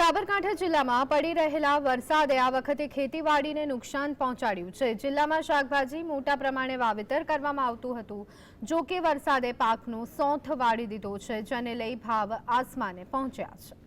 સાબરકાંઠા જિલ્લામાં પડી રહેલા વરસાદે આ વખતે ખેતીવાડીને નુકસાન પહોંચાડ્યું છે. જિલ્લામાં શાકભાજી મોટા પ્રમાણે વાવેતર કરવામાં આવતું હતું. જો કે વરસાદે પાકનો સોંથ વાળી દીધો છે, જેને લઈ ભાવ આસમાને પહોંચ્યા છે.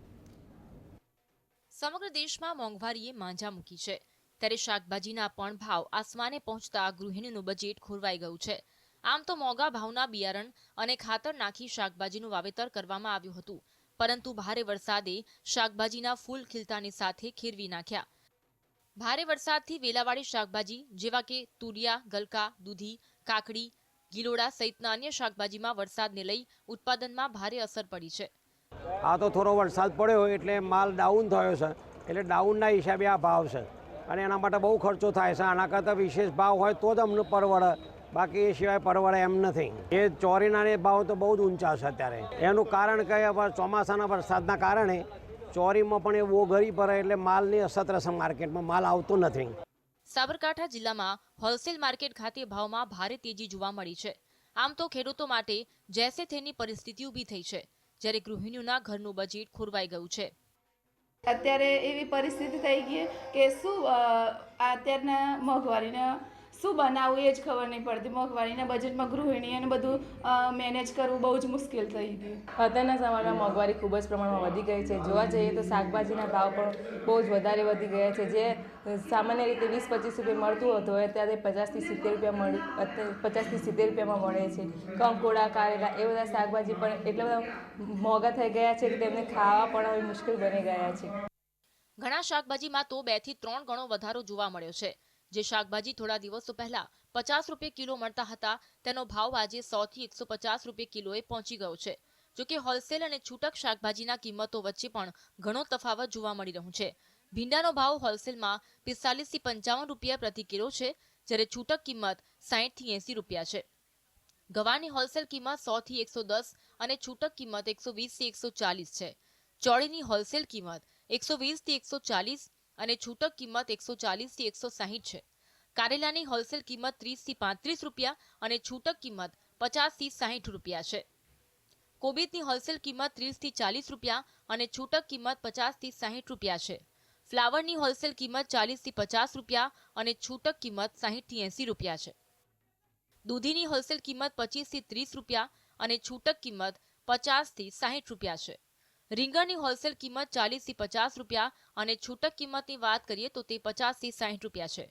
સમગ્ર દેશમાં મોંઘવારીએ માંજા મૂકી છે. ત્યારે શાકભાજીના પણ ભાવ આસમાને પહોંચતા ગૃહિણીનું બજેટ ખોરવાઈ ગયું છે. આમ તો મોંઘા ભાવના બિયારણ અને ખાતર નાખી શાકભાજીનું વાવેતર કરવામાં આવ્યું હતું. પરંતુ ભારે વરસાદે શાકભાજીના ફૂલ ખીલતાની સાથે ખેરવી નાખ્યા. ભારે વરસાદથી વેલાવાળી શાકભાજી જેવા કે તુરિયા, ગલકા, દૂધી, કાકડી, ગિલોડા સહિતના અન્ય શાકભાજીમાં વરસાદને લઈ ઉત્પાદનમાં ભારે અસર પડી છે. આ તો થોડો વરસાદ પડ્યો એટલે માલ ડાઉન થયો છે, એટલે ડાઉનના હિસાબે આ ભાવ છે. અને એના માટે બહુ ખર્ચો થાય છે, આના કરતાં વિશેષ ભાવ હોય તો જ અમને પરવડે. બાકી એ સિવાય પરવડે એમ નથી. એ ચોરીના ભાવ તો બહુ જ ઊંચા છે અત્યારે. એનું કારણ કહે હવે ચોમાસાના વરસાદના કારણે ચોરીમાં પણ એ બહુ ગરી પડે એટલે માલની અસર રહેશે માર્કેટમાં માલ આવતો નથી. સાબરકાંઠા જિલ્લામાં હોલસેલ માર્કેટ ખાતે ભાવમાં ભારે તેજી જોવા મળી છે. આમ તો ખેડૂતો માટે જેસે તેની પરિસ્થિતિ ઊભી થઈ છે. જ્યારે ગૃહિણીઓના ઘરનું બજેટ ખોરવાઈ ગયું છે. અત્યારે એવી પરિસ્થિતિ થઈ ગઈ કે શું અત્યારના મોંઘવારીને શું બનાવવું એ જ ખબર નહીં પડતી. મોંઘવારીના બજેટમાં ગૃહિણીઓને બધું મેનેજ કરવું બહુ જ મુશ્કેલ થઈ ગયું. અત્યારના સમયમાં મોંઘવારી ખૂબ જ પ્રમાણમાં વધી ગઈ છે. જોવા જઈએ તો શાકભાજીના ભાવ પણ બહુ જ વધારે વધી ગયા છે. જે સામાન્ય રીતે વીસ પચીસ રૂપિયા મળતું હતું હવે અત્યારે પચાસથી સિત્તેર રૂપિયા મળી અત્યારે પચાસથી સિત્તેર રૂપિયામાં મળે છે. કંકોડા કારેલા એ બધા શાકભાજી પણ એટલા બધા મોંઘા થઈ ગયા છે કે તેમને ખાવા પણ હવે મુશ્કેલ બની ગયા છે. ઘણા શાકભાજીમાં તો બેથી ત્રણ ગણો વધારો જોવા મળ્યો છે. જે શાકભાજી થોડા દિવસો પહેલા પચાસ રૂપિયા કિલો મળતા હતા, તેનો ભાવ આજે સો થી એકસો પચાસ રૂપિયા કિલોએ પહોંચી ગયો છે. જોકે હોલસેલ અને છૂટક શાકભાજીના કિંમતો વચ્ચે પણ ઘણો તફાવત જોવા મળી રહ્યો છે. ભીંડાનો ભાવ હોલસેલમાં પિસ્તાલીસથી પંચાવન રૂપિયા પ્રતિ કિલો છે, જ્યારે છૂટક કિંમત સાહીઠથી એસી રૂપિયા છે. ગવાની હોલસેલ કિંમત સો થી એકસો દસ અને છૂટક કિંમત એકસો વીસથી એકસો ચાલીસ છે. ચોળીની હોલસેલ કિંમત એકસો વીસથી એકસો ચાલીસ અને છૂટક કિંમત એકસો ચાલીસથી એકસો સાહીઠ છે. કારેલાની હોલસેલ કિંમત ત્રીસથી પાંત્રીસ રૂપિયા અને છૂટક કિંમત પચાસથી સાહીઠ રૂપિયા છે. કોબીજની હોલસેલ કિંમત ત્રીસથી ચાલીસ રૂપિયા અને છૂટક કિંમત પચાસથી સાહીઠ રૂપિયા છે. ફ્લાવરની હોલસેલ કિંમત ચાલીસથી પચાસ રૂપિયા અને છૂટક કિંમત સાહીઠથી એસી રૂપિયા છે. દૂધીની હોલસેલ કિંમત પચીસથી ત્રીસ રૂપિયા અને છૂટક કિંમત પચાસથી સાહીઠ રૂપિયા છે. રીંગણની હોલસેલ કિંમત ચાલીસથી પચાસ રૂપિયા અને છૂટક કિંમતની વાત કરીએ તો તે પચાસથી સાહીઠ રૂપિયા છે.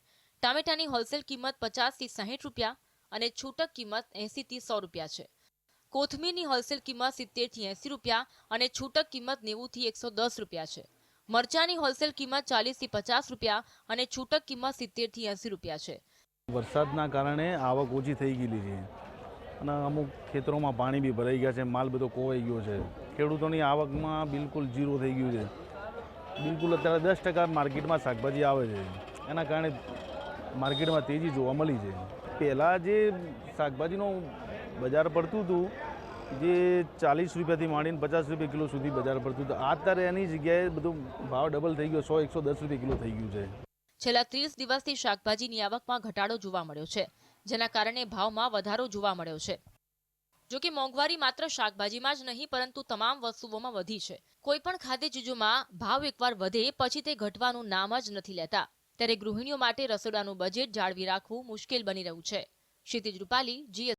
ટામેટાની હોલસેલ કિંમત પચાસથી સાહીઠ રૂપિયા અને છૂટક કિંમત એંસીથી સો રૂપિયા છે. કોથમીરની હોલસેલ કિંમત સિત્તેરથી એંસી રૂપિયા અને છૂટક કિંમત નેવુંથી એકસો દસ રૂપિયા છે. મરચાની હોલસેલ કિંમત ચાલીસથી પચાસ રૂપિયા અને છૂટક કિંમત સિત્તેરથી એંસી રૂપિયા છે. વરસાદના કારણે આવક ઓછી થઈ ગયેલી છે. અને અમુક ખેતરોમાં પાણી બી ભરાઈ ગયા છે, માલ બધો કોવાઈ ગયો છે. ખેડૂતોની આવકમાં બિલકુલ ઝીરો થઈ ગયું છે. બિલકુલ અત્યારે દસ ટકા માર્કેટમાં શાકભાજી આવે છે. એના કારણે માર્કેટમાં તેજી જોવા મળી છે. પહેલાં જે શાકભાજીનું બજાર પડતું હતું, જે ચાલીસ રૂપિયાથી માંડીને પચાસ રૂપિયા કિલો સુધી બજાર પડતું હતું અત્યારે એની જગ્યાએ બધું ભાવ ડબલ થઈ ગયો, સો, એકસો દસ રૂપિયા કિલો થઈ ગયું છે. છેલ્લા ત્રીસ દિવસથી શાકભાજીની આવકમાં ઘટાડો જોવા મળ્યો છે. જેના કારણે ભાવમાં વધારો જોવા મળ્યો છે. જો કે મોંઘવારી માત્ર શાકભાજીમાં જ નહીં, પરંતુ તમામ વસ્તુઓમાં વધી છે. કોઈ પણ ખાદ્ય ચીજોમાં ભાવ એકવાર વધે પછી તે ઘટવાનું નામ જ નથી લેતા. ત્યારે ગૃહિણીઓ માટે રસોડાનું બજેટ જાળવી રાખવું મુશ્કેલ બની રહ્યું છે. ક્ષિતિજ રૂપાલી જી